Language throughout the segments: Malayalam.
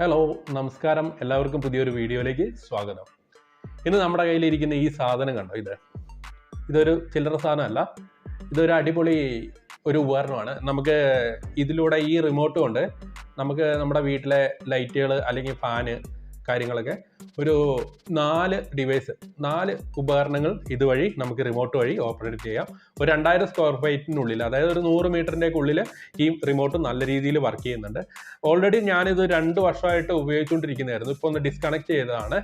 ഹലോ നമസ്കാരം. എല്ലാവർക്കും പുതിയൊരു വീഡിയോയിലേക്ക് സ്വാഗതം. ഇന്ന് നമ്മുടെ കയ്യിലിരിക്കുന്ന ഈ സാധനം കണ്ടോ? ഇത്. ഇതൊരു ചില്ലറ സാധനമല്ല. ഇതൊരു അടിപൊളി ഒരു ഉപകരണമാണ്. നമുക്ക് ഇതിലൂടെ ഈ റിമോട്ട് കൊണ്ട് നമുക്ക് നമ്മുടെ വീട്ടിലെ ലൈറ്റുകൾ അല്ലെങ്കിൽ ഫാന് കാര്യങ്ങളൊക്കെ ഒരു നാല് ഡിവൈസ് നാല് ഉപകരണങ്ങൾ ഇതുവഴി നമുക്ക് റിമോട്ട് വഴി ഓപ്പറേറ്റ് ചെയ്യാം. ഒരു രണ്ടായിരം സ്ക്വയർ ഫീറ്റിനുള്ളിൽ അതായത് ഒരു നൂറ് മീറ്ററിന്റെ ഉള്ളിൽ ഈ റിമോട്ട് നല്ല രീതിയിൽ വർക്ക് ചെയ്യുന്നുണ്ട്. ഓൾറെഡി ഞാനിത് രണ്ട് വർഷമായിട്ട് ഉപയോഗിച്ചുകൊണ്ടിരിക്കുന്നതായിരുന്നു. ഇപ്പോൾ ഒന്ന് ഡിസ്കണക്ട് ചെയ്തതാണ്.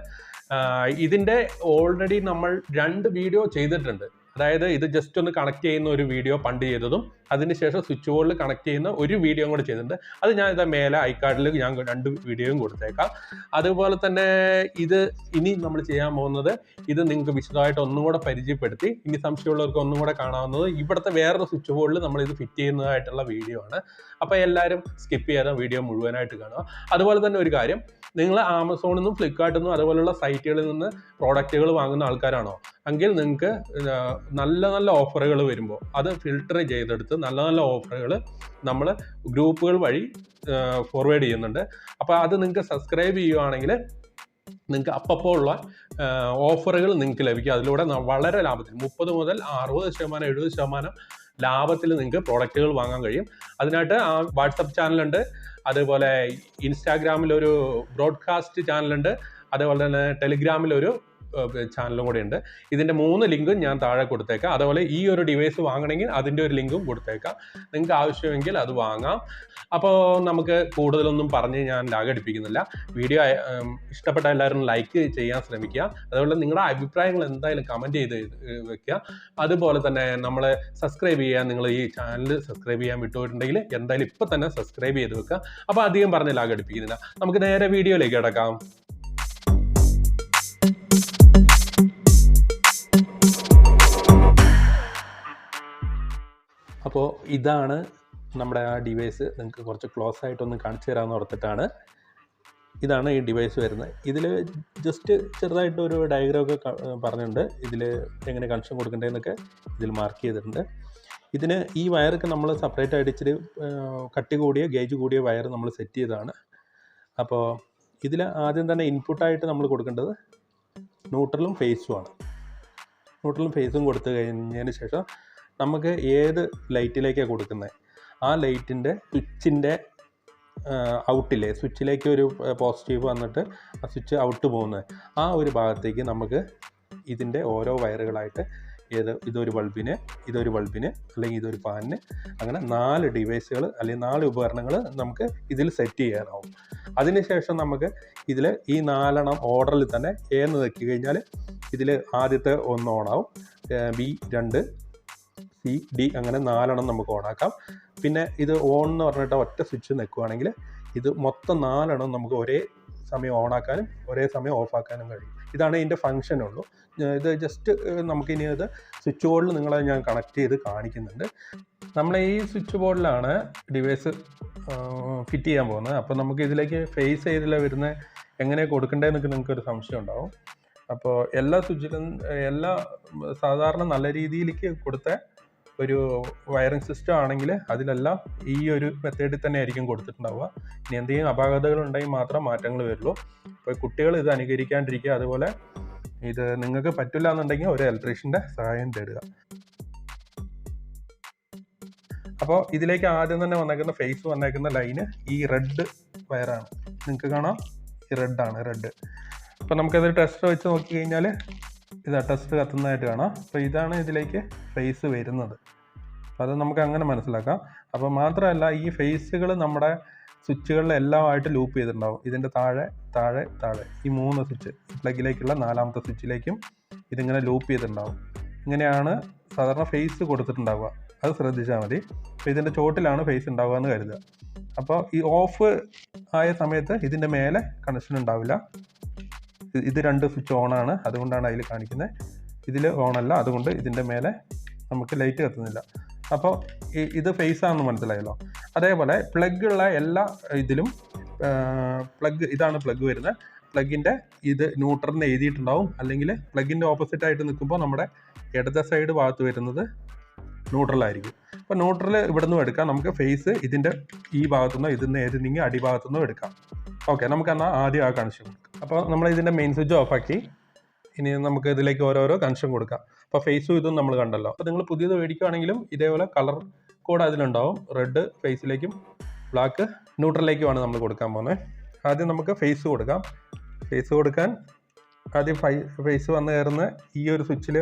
ഇതിന്റെ ഓൾറെഡി നമ്മൾ രണ്ട് വീഡിയോ ചെയ്തിട്ടുണ്ട്. അതായത് ഇത് ജസ്റ്റ് ഒന്ന് കണക്ട് ചെയ്യുന്ന ഒരു വീഡിയോ പണ്ട് ചെയ്തതും അതിനുശേഷം സ്വിച്ച് ബോർഡിൽ കണക്ട് ചെയ്യുന്ന ഒരു വീഡിയോ കൂടെ ചെയ്തിട്ടുണ്ട്. അത് ഞാൻ ഇതാ മേലെ ഐക്കാർഡിൽ ഞാൻ രണ്ട് വീഡിയോയും കൊടുത്തേക്കാം. അതുപോലെ തന്നെ ഇത് ഇനി നമ്മൾ ചെയ്യാൻ പോകുന്നത് ഇത് നിങ്ങൾക്ക് വിശദമായിട്ട് ഒന്നും കൂടെ പരിചയപ്പെടുത്തി ഇനി സംശയമുള്ളവർക്ക് ഒന്നും കൂടെ കാണാവുന്നത് ഇവിടുത്തെ വേറൊരു സ്വിച്ച് ബോർഡിൽ നമ്മൾ ഇത് ഫിറ്റ് ചെയ്യുന്നതായിട്ടുള്ള വീഡിയോ ആണ്. അപ്പോൾ എല്ലാവരും സ്കിപ്പ് ചെയ്യാതെ വീഡിയോ മുഴുവനായിട്ട് കാണുക. അതുപോലെ തന്നെ ഒരു കാര്യം നിങ്ങൾ ആമസോണിൽ നിന്നും ഫ്ലിപ്കാർട്ടിൽ നിന്നും അതുപോലുള്ള സൈറ്റുകളിൽ നിന്ന് പ്രോഡക്റ്റുകൾ വാങ്ങുന്ന ആൾക്കാരാണോ? എങ്കിൽ നിങ്ങൾക്ക് നല്ല നല്ല ഓഫറുകൾ വരുമ്പോൾ അത് ഫിൽട്ടർ ചെയ്തെടുത്ത് നല്ല നല്ല ഓഫറുകൾ നമ്മൾ ഗ്രൂപ്പുകൾ വഴി ഫോർവേഡ് ചെയ്യുന്നുണ്ട്. അപ്പോൾ അത് നിങ്ങൾക്ക് സബ്സ്ക്രൈബ് ചെയ്യുവാണെങ്കിൽ നിങ്ങൾക്ക് അപ്പോൾ ഉള്ള ഓഫറുകൾ നിങ്ങൾക്ക് ലഭിക്കും. അതിലൂടെ വളരെ ലാഭത്തിൽ മുപ്പത് മുതൽ അറുപത് ശതമാനം എഴുപത് ശതമാനം ലാഭത്തിൽ നിങ്ങൾക്ക് പ്രോഡക്റ്റുകൾ വാങ്ങാൻ കഴിയും. അതിനായിട്ട് ആ വാട്സപ്പ് ചാനലുണ്ട് അതുപോലെ ഇൻസ്റ്റാഗ്രാമിലൊരു ബ്രോഡ്കാസ്റ്റ് ചാനലുണ്ട് അതേപോലെ തന്നെ ടെലിഗ്രാമിലൊരു ചാനലും കൂടെ ഉണ്ട്. ഇതിന്റെ മൂന്ന് ലിങ്കും ഞാൻ താഴെ കൊടുത്തേക്കാം. അതുപോലെ ഈ ഒരു ഡിവൈസ് വാങ്ങണമെങ്കിൽ അതിന്റെ ഒരു ലിങ്കും കൊടുത്തേക്കാം. നിങ്ങൾക്ക് ആവശ്യമെങ്കിൽ അത് വാങ്ങാം. അപ്പോൾ നമുക്ക് കൂടുതലൊന്നും പറഞ്ഞ് ഞാൻ ലാഗടിപ്പിക്കുന്നില്ല വീഡിയോ ഇഷ്ടപ്പെട്ട എല്ലാവരും ലൈക്ക് ചെയ്യാൻ ശ്രമിക്കുക. അതുപോലെ നിങ്ങളുടെ അഭിപ്രായങ്ങൾ എന്തായാലും കമന്റ് ചെയ്ത് വെക്കുക. അതുപോലെ തന്നെ നമ്മൾ സബ്സ്ക്രൈബ് ചെയ്യാൻ നിങ്ങൾ ഈ ചാനൽ സബ്സ്ക്രൈബ് ചെയ്യാൻ വിട്ടുപോയിട്ടുണ്ടെങ്കിൽ എന്തായാലും ഇപ്പം തന്നെ സബ്സ്ക്രൈബ് ചെയ്ത് വെക്കുക. അപ്പോൾ അധികം പറഞ്ഞ് ലാഗടിപ്പിക്കുന്നില്ല നമുക്ക് നേരെ വീഡിയോയിലേക്ക് കിടക്കാം. അപ്പോൾ ഇതാണ് നമ്മുടെ ആ ഡിവൈസ് നിങ്ങൾക്ക് കുറച്ച് ക്ലോസ് ആയിട്ടൊന്ന് കാണിച്ചു തരാമെന്ന് ഓർത്തിട്ടാണ് ഇതാണ് ഈ ഡിവൈസ് വരുന്നത്. ഇതിൽ ജസ്റ്റ് ചെറുതായിട്ട് ഒരു ഡയഗ്രാം ഒക്കെ ക- പറഞ്ഞിട്ടുണ്ട്. ഇതിൽ എങ്ങനെ കണക്ഷൻ കൊടുക്കേണ്ടതെന്നൊക്കെ ഇതിൽ മാർക്ക് ചെയ്തിട്ടുണ്ട്. ഇതിന് ഈ വയറൊക്കെ നമ്മൾ സെപ്പറേറ്റ് ആയിട്ട് ഇച്ചിരി കട്ടി കൂടിയ ഗേജ് കൂടിയ വയർ നമ്മൾ സെറ്റ് ചെയ്തതാണ്. അപ്പോൾ ഇതിൽ ആദ്യം തന്നെ ഇൻപുട്ടായിട്ട് നമ്മൾ കൊടുക്കേണ്ടത് ന്യൂട്രലും ഫേസുമാണ് ന്യൂട്രലും ഫേസും കൊടുത്തു കഴിഞ്ഞതിന് ശേഷം നമുക്ക് ഏത് ലൈറ്റിലേക്കാണ് കൊടുക്കുന്നത്? ആ ലൈറ്റിന്റെ സ്വിച്ചിന്റെ ഔട്ടില്ലേ സ്വിച്ചിലേക്ക് ഒരു പോസിറ്റീവ് വന്നിട്ട് ആ സ്വിച്ച് ഔട്ട് പോകുന്നത്. ആ ഒരു ഭാഗത്തേക്ക് നമുക്ക് ഇതിന്റെ ഓരോ വയറുകളായിട്ട് ഏത് ഇതൊരു ബൾബിന് ഇതൊരു ബൾബിന് അല്ലെങ്കിൽ ഇതൊരു ഫാനിന് അങ്ങനെ നാല് ഡിവൈസുകൾ അല്ലെങ്കിൽ നാല് ഉപകരണങ്ങൾ നമുക്ക് ഇതിൽ സെറ്റ് ചെയ്യാനാവും. അതിനുശേഷം നമുക്ക് ഇതിൽ ഈ നാലെണ്ണം ഓർഡറിൽ തന്നെ എന്ന് വെച്ച് കഴിഞ്ഞാൽ ഇതിൽ ആദ്യത്തെ ഒന്ന് ഓണാവും. ബി രണ്ട് സി ഡി അങ്ങനെ നാലെണ്ണം നമുക്ക് ഓണാക്കാം. പിന്നെ ഇത് ഓൺ എന്ന് പറഞ്ഞിട്ട് ഒറ്റ സ്വിച്ച് നിൽക്കുവാണെങ്കിൽ ഇത് മൊത്തം നാലെണ്ണം നമുക്ക് ഒരേ സമയം ഓണാക്കാനും ഒരേ സമയം ഓഫാക്കാനും കഴിയും. ഇതാണ് ഇതിന്റെ ഫങ്ഷൻ ഉള്ളൂ. ഇത് ജസ്റ്റ് നമുക്കിനി അത് സ്വിച്ച് ബോർഡിൽ നിങ്ങളെ ഞാൻ കണക്ട് ചെയ്ത് കാണിക്കുന്നുണ്ട്. നമ്മൾ ഈ സ്വിച്ച് ബോർഡിലാണ് ഡിവൈസ് ഫിറ്റ് ചെയ്യാൻ പോകുന്നത്. അപ്പോൾ നമുക്ക് ഇതിലേക്ക് ഫേസ് ചെയ്തില്ല വരുന്ന എങ്ങനെ കൊടുക്കേണ്ടതെന്നൊക്കെ നിങ്ങൾക്ക് ഒരു സംശയം ഉണ്ടാവും. അപ്പോൾ എല്ലാ സ്വിച്ചിലും എല്ലാ സാധാരണ നല്ല രീതിയിലേക്ക് കൊടുത്ത ഒരു വയറിംഗ് സിസ്റ്റം ആണെങ്കിൽ അതിലെല്ലാം ഈ ഒരു മെത്തേഡിൽ തന്നെ ആയിരിക്കും കൊടുത്തിട്ടുണ്ടാവുക. ഇനി എന്തെങ്കിലും അപാകതകൾ ഉണ്ടെങ്കിൽ മാത്രം മാറ്റങ്ങൾ വരുള്ളൂ. അപ്പോൾ കുട്ടികൾ ഇത് അനുകരിക്കാണ്ടിരിക്കുക. അതുപോലെ ഇത് നിങ്ങൾക്ക് പറ്റില്ല എന്നുണ്ടെങ്കിൽ ഒരു ഇലക്ട്രീഷ്യന്റെ സഹായം തേടുക. അപ്പോൾ ഇതിലേക്ക് ആദ്യം തന്നെ വന്നേക്കുന്ന ഫേസ് വന്നേക്കുന്ന ലൈന് ഈ റെഡ് വയറാണ് നിങ്ങൾക്ക് കാണാം. ഈ റെഡ് ആണ് റെഡ് അപ്പോൾ നമുക്കത് ടെസ്റ്റ് വെച്ച് നോക്കി കഴിഞ്ഞാൽ ഇതാ അറ്റസ്റ്റ് കത്തുന്നതായിട്ട് കാണാം. അപ്പോൾ ഇതാണ് ഇതിലേക്ക് ഫേസ് വരുന്നത്. അത് നമുക്ക് അങ്ങനെ മനസ്സിലാക്കാം. അപ്പോൾ മാത്രമല്ല ഈ ഫേസുകൾ നമ്മുടെ സ്വിച്ചുകളിലെല്ലാമായിട്ട് ലൂപ്പ് ചെയ്തിട്ടുണ്ടാവും. ഇതിന്റെ താഴെ താഴെ താഴെ. ഈ മൂന്ന് സ്വിച്ച് പ്ലഗിലേക്കുള്ള നാലാമത്തെ സ്വിച്ചിലേക്കും ഇതിങ്ങനെ ലൂപ്പ് ചെയ്തിട്ടുണ്ടാവും. ഇങ്ങനെയാണ് സാധാരണ ഫേസ് കൊടുത്തിട്ടുണ്ടാവുക. അത് ശ്രദ്ധിച്ചാൽ മതി. അപ്പോൾ ഇതിന്റെ ചോട്ടിലാണ് ഫേസ് ഉണ്ടാവുക എന്ന് കരുതുക. അപ്പോൾ ഈ ഓഫ് ആയ സമയത്ത് ഇതിന്റെ മേലെ കണക്ഷൻ ഉണ്ടാവില്ല. ഇത് രണ്ട് സ്വിച്ച് ഓൺ ആണ്. അതുകൊണ്ടാണ് അതിൽ കാണിക്കുന്നത്. ഇതിൽ ഓണല്ല അതുകൊണ്ട് ഇതിന്റെ മേലെ നമുക്ക് ലൈറ്റ് കത്തുന്നില്ല. അപ്പോൾ ഇത് ഫേസ് ആണെന്ന് മനസ്സിലായല്ലോ. അതേപോലെ പ്ലഗ് ഉള്ള എല്ലാ ഇതിലും പ്ലഗ് ഇതാണ് പ്ലഗ് വരുന്നത്. പ്ലഗിന്റെ ഇത് ന്യൂട്രലിന് എഴുതിയിട്ടുണ്ടാവും. അല്ലെങ്കിൽ പ്ലഗിന്റെ ഓപ്പോസിറ്റ് ആയിട്ട് നിൽക്കുമ്പോൾ നമ്മുടെ ഇടത്തെ സൈഡ് ഭാഗത്ത് വരുന്നത് ന്യൂട്രലായിരിക്കും അപ്പോൾ ന്യൂട്രൽ ഇവിടെ നിന്നും എടുക്കാം. നമുക്ക് ഫേസ് ഇതിന്റെ ഈ ഭാഗത്തുനിന്നോ ഇതിൽ ഇതിന്ന് ഏതിനെങ്കിൽ അടിഭാഗത്തുനിന്നോ എടുക്കാം. ഓക്കെ നമുക്ക് എന്നാൽ ആദ്യം ആ കാണിച്ചു കൊടുക്കാം. അപ്പോൾ നമ്മൾ ഇതിന്റെ മെയിൻ സ്വിച്ച് ഓഫാക്കി ഇനി നമുക്ക് ഇതിലേക്ക് ഓരോരോ കൺഷൻ കൊടുക്കാം. അപ്പോൾ ഫേസും ഇതും നമ്മൾ കണ്ടല്ലോ. അപ്പോൾ നിങ്ങൾ പുതിയത് മേടിക്കുകയാണെങ്കിലും ഇതേപോലെ കളർ കോഡ് അതിലുണ്ടാവും. റെഡ് ഫേസിലേക്കും ബ്ലാക്ക് ന്യൂട്രലിലേക്കുമാണ് നമ്മൾ കൊടുക്കാൻ പോകുന്നത് ആദ്യം നമുക്ക് ഫേസ് കൊടുക്കാം. ഫേസ് കൊടുക്കാൻ ആദ്യം ഫൈ ഫേസ് വന്ന് കയറുന്ന ഈ ഒരു സ്വിച്ചിൽ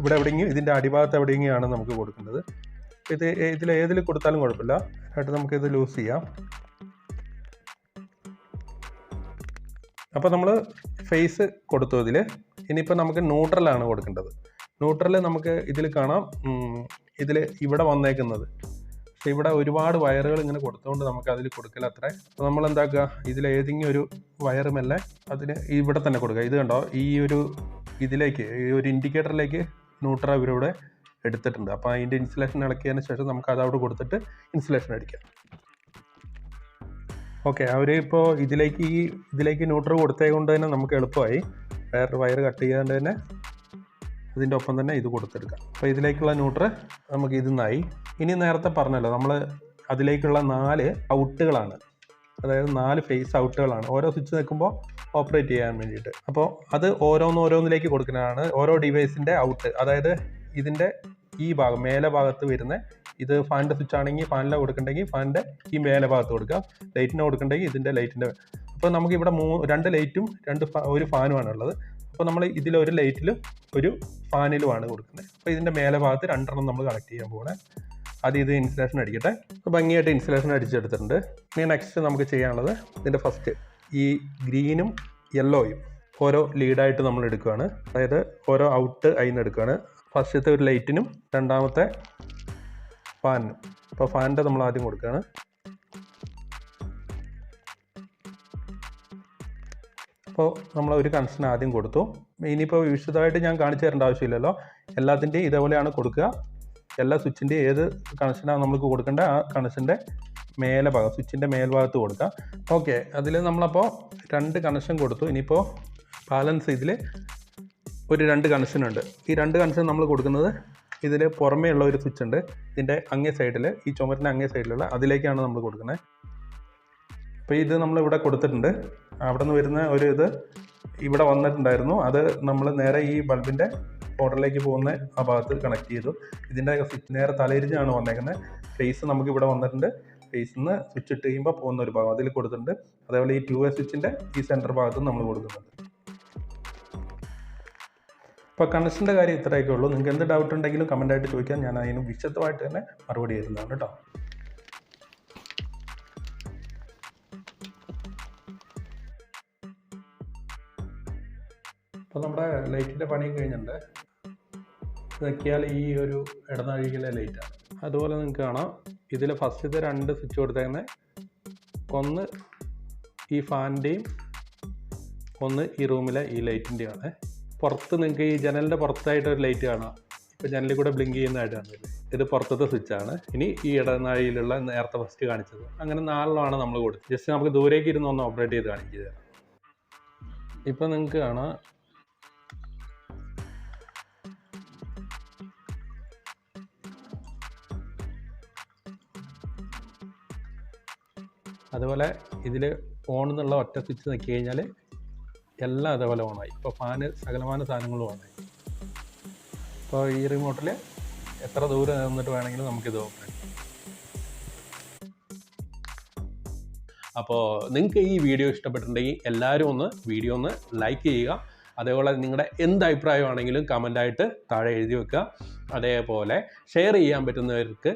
ഇവിടെ എവിടെയെങ്കിലും ഇതിന്റെ അടിഭാഗത്ത് എവിടെയെങ്കിലാണ് നമുക്ക് കൊടുക്കേണ്ടത് ഇത് ഇതിൽ ഏതിൽ കൊടുത്താലും കുഴപ്പമില്ല. ആയിട്ട് നമുക്കിത് ലൂസ് ചെയ്യാം. അപ്പോൾ നമ്മൾ ഫേസ് കൊടുത്തു ഇതിൽ ഇനിയിപ്പോൾ നമുക്ക് ന്യൂട്രലാണ് കൊടുക്കേണ്ടത്. ന്യൂട്രൽ നമുക്ക് ഇതിൽ കാണാം. ഇതിൽ ഇവിടെ വന്നേക്കുന്നത്. ഇവിടെ ഒരുപാട് വയറുകൾ ഇങ്ങനെ കൊടുത്തുകൊണ്ട് നമുക്ക് അതിൽ കൊടുക്കില്ല അത്ര. അപ്പോൾ നമ്മൾ എന്താക്കുക? ഇതിൽ ഏതെങ്കിലും ഒരു വയറുമല്ല അതിന് ഇവിടെ തന്നെ കൊടുക്കുക. ഇത് കണ്ടോ? ഈ ഒരു ഇതിലേക്ക് ഈ ഒരു ഇൻഡിക്കേറ്ററിലേക്ക് ന്യൂട്രൽ ഇവരിവിടെ എടുത്തിട്ടുണ്ട്. അപ്പോൾ അതിന്റെ ഇൻസുലേഷൻ ഇളക്കിയതിന് ശേഷം നമുക്ക് അത് അവിടെ കൊടുത്തിട്ട് ഇൻസുലേഷൻ അടിക്കാം. ഓക്കെ അവർ ഇപ്പോൾ ഇതിലേക്ക് ഈ ഇതിലേക്ക് ന്യൂട്രൽ കൊടുത്തത് കൊണ്ട് തന്നെ നമുക്ക് എളുപ്പമായി. വേറൊരു വയർ കട്ട് ചെയ്യാണ്ട് തന്നെ ഇതിന്റെ ഒപ്പം തന്നെ ഇത് കൊടുത്തെടുക്കാം. അപ്പോൾ ഇതിലേക്കുള്ള ന്യൂട്രൽ നമുക്ക് ഇതിന്നായി. ഇനി നേരത്തെ പറഞ്ഞല്ലോ നമ്മൾ അതിലേക്കുള്ള നാല് ഔട്ടുകളാണ്. അതായത് നാല് ഫേസ് ഔട്ടുകളാണ്. ഓരോ സ്വിച്ച് നിൽക്കുമ്പോൾ ഓപ്പറേറ്റ് ചെയ്യാൻ വേണ്ടിയിട്ട്. അപ്പോൾ അത് ഓരോന്നോരോന്നിലേക്ക് കൊടുക്കുന്നതാണ് ഓരോ ഡിവൈസിന്റെ ഔട്ട്. അതായത് ഇതിന്റെ ഈ ഭാഗം മേലെ ഭാഗത്ത് വരുന്ന ഇത് ഫാനിന്റെ സ്വിച്ച് ആണെങ്കിൽ ഫാനിലെ കൊടുക്കണ്ടെങ്കിൽ ഫാനിന്റെ ഈ മേലെ ഭാഗത്ത് കൊടുക്കുക ലൈറ്റിന് കൊടുക്കണ്ടെങ്കിൽ ഇതിന്റെ ലൈറ്റിന്റെ അപ്പോൾ നമുക്ക് ഇവിടെ മൂ രണ്ട് ലൈറ്റും രണ്ട് ഒരു ഫാനുമാണ് ഉള്ളത് അപ്പോൾ നമ്മൾ ഇതിലൊരു ലൈറ്റിലും ഒരു ഫാനിലുമാണ് കൊടുക്കുന്നത്. അപ്പോൾ ഇതിന്റെ മേലെ ഭാഗത്ത് രണ്ടെണ്ണം നമ്മൾ കളക്ട് ചെയ്യാൻ പോകണേ അത് ഇത് ഇൻസുലേഷൻ അടിക്കട്ടെ. ഭംഗിയായിട്ട് ഇൻസുലേഷൻ അടിച്ചെടുത്തിട്ടുണ്ട്. ഇനി നെക്സ്റ്റ് നമുക്ക് ചെയ്യാനുള്ളത് ഇതിന്റെ ഫസ്റ്റ് ഈ ഗ്രീനും യെല്ലോയും ഓരോ ലീഡായിട്ട് നമ്മൾ എടുക്കുകയാണ് അതായത് ഓരോ ഔട്ട് അതിൽ നിന്ന് എടുക്കുകയാണ് ഫസ്റ്റത്തെ ഒരു ലൈറ്റിനും രണ്ടാമത്തെ ഫാനിനും അപ്പോൾ ഫാനിന്റെ നമ്മൾ ആദ്യം കൊടുക്കുകയാണ് അപ്പോൾ നമ്മൾ ഒരു കണക്ഷൻ ആദ്യം കൊടുത്തു. ഇനിയിപ്പോൾ വിശദമായിട്ട് ഞാൻ കാണിച്ചു തരേണ്ട ആവശ്യമില്ലല്ലോ. എല്ലാത്തിന്റെയും ഇതേപോലെയാണ് കൊടുക്കുക. എല്ലാ സ്വിച്ചിന്റെയും ഏത് കണക്ഷനാണ് നമുക്ക് കൊടുക്കേണ്ട ആ കണക്ഷന്റെ മേലെ ഭാഗം സ്വിച്ചിന്റെ മേൽഭാഗത്ത് കൊടുക്കുക. ഓക്കെ അതിൽ നമ്മളപ്പോൾ രണ്ട് കണക്ഷൻ കൊടുത്തു. ഇനിയിപ്പോൾ ബാലൻസ് ഇതിൽ ഒരു രണ്ട് കണക്ഷൻ ഉണ്ട്. ഈ രണ്ട് കണക്ഷൻ നമ്മൾ കൊടുക്കുന്നത് ഇതിൽ പുറമേ ഉള്ള ഒരു സ്വിച്ച് ഉണ്ട്. ഇതിന്റെ അങ്ങേ സൈഡിൽ ഈ ചുമരിന്റെ അങ്ങേ സൈഡിലുള്ള അതിലേക്കാണ് നമ്മൾ കൊടുക്കുന്നത്. അപ്പോൾ ഇത് നമ്മൾ ഇവിടെ കൊടുത്തിട്ടുണ്ട്. അവിടെ നിന്ന് വരുന്ന ഒരു ഇത് ഇവിടെ വന്നിട്ടുണ്ടായിരുന്നു. അത് നമ്മൾ നേരെ ഈ ബൾബിന്റെ മോട്ടറിലേക്ക് പോകുന്ന ആ ഭാഗത്ത് കണക്ട് ചെയ്തു. ഇതിന്റെ സ്വിച്ച് നേരെ തലയിരിഞ്ഞാണ് വന്നേക്കുന്നത്. ഫേസ് നമുക്ക് ഇവിടെ വന്നിട്ടുണ്ട്. ഫേസിൽ നിന്ന് സ്വിച്ച് ഇട്ട് കഴിയുമ്പോൾ പോകുന്ന ഒരു ഭാഗം അതിൽ കൊടുത്തിട്ടുണ്ട്. അതേപോലെ ഈ ടു വേ സ്വിച്ചിന്റെ ഈ സെന്റർ ഭാഗത്തും നമ്മൾ കൊടുക്കുന്നുണ്ട്. അപ്പോൾ കണക്ഷന്റെ കാര്യം ഇത്രയൊക്കെ ഉള്ളൂ. നിങ്ങൾക്ക് എന്ത് ഡൗട്ട് ഉണ്ടെങ്കിലും കമന്റ് ആയിട്ട് ചോദിക്കാൻ ഞാൻ അതിന് വിശദമായിട്ട് തന്നെ മറുപടി തരുന്നതാണ് കേട്ടോ. അപ്പോൾ നമ്മുടെ ലൈറ്റിന്റെ പണി കഴിഞ്ഞിട്ടുണ്ട്. നോക്കിയാൽ ഈ ഒരു ഇടനാഴികയിലെ ലൈറ്റാണ് അതുപോലെ നിങ്ങൾക്ക് കാണാം. ഇതിൽ ഫസ്റ്റത്തെ രണ്ട് സ്വിച്ച് കൊടുത്തേക്കുന്നത് ഒന്ന് ഈ ഫാനിന്റെയും ഒന്ന് ഈ റൂമിലെ ഈ ലൈറ്റിന്റെയാണ് പുറത്ത് നിങ്ങൾക്ക് ഈ ജനലിന്റെ പുറത്തായിട്ട് ഒരു ലൈറ്റ് കാണാം ഇപ്പോൾ ജനലിൽ കൂടെ ബ്ലിങ്ക് ചെയ്യുന്നതായിട്ട് കാണില്ലേ ഇത് പുറത്തത്തെ സ്വിച്ചാണ് ഇനി ഈ ഇടനാഴിയിലുള്ള നേരത്തെ ഫസ്റ്റ് കാണിച്ചത്. അങ്ങനെ നാലെണ്ണമാണ് നമ്മൾ കൊടുത്തത്. ജസ്റ്റ് നമുക്ക് ദൂരേക്ക് ഇരുന്ന് ഒന്ന് ഓപ്പറേറ്റ് ചെയ്ത് കാണിച്ചു തരാം ഇപ്പം നിങ്ങൾക്ക് കാണാം. അതുപോലെ ഇതിൽ ഓൺ എന്നുള്ള ഒറ്റ സ്വിച്ച് നിൽക്കി കഴിഞ്ഞാൽ എല്ലാം അതേപോലെ ഓണായി. ഇപ്പോൾ ഫാന് സകലമാന സാധനങ്ങളും ഓണായി. ഇപ്പോൾ ഈ റിമോട്ടിൽ എത്ര ദൂരം നിന്നിട്ട് വേണമെങ്കിലും നമുക്കിത് ഓപ്പൺ അപ്പോൾ നിങ്ങൾക്ക് ഈ വീഡിയോ ഇഷ്ടപ്പെട്ടിട്ടുണ്ടെങ്കിൽ എല്ലാവരും ഒന്ന് വീഡിയോ ഒന്ന് ലൈക്ക് ചെയ്യുക. അതേപോലെ നിങ്ങളുടെ എന്ത് അഭിപ്രായമാണെങ്കിലും കമന്റായിട്ട് താഴെ എഴുതി വെക്കുക. അതേപോലെ ഷെയർ ചെയ്യാൻ പറ്റുന്നവർക്ക്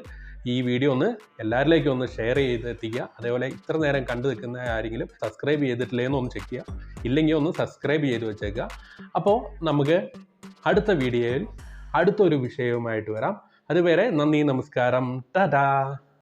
ഈ വീഡിയോ ഒന്ന് എല്ലാവരിലേക്കും ഒന്ന് ഷെയർ ചെയ്ത് എത്തിക്കുക അതേപോലെ ഇത്ര നേരം കണ്ടു നിൽക്കുന്ന ആരെങ്കിലും സബ്സ്ക്രൈബ് ചെയ്തിട്ടില്ലേന്ന് ഒന്ന് ചെക്ക് ചെയ്യുക. ഇല്ലെങ്കിൽ ഒന്ന് സബ്സ്ക്രൈബ് ചെയ്ത് വെച്ചേക്കുക. അപ്പോൾ നമുക്ക് അടുത്ത വീഡിയോയിൽ അടുത്തൊരു വിഷയവുമായിട്ട് വരാം. അതുവരെ നന്ദി നമസ്കാരം. ടാറ്റാ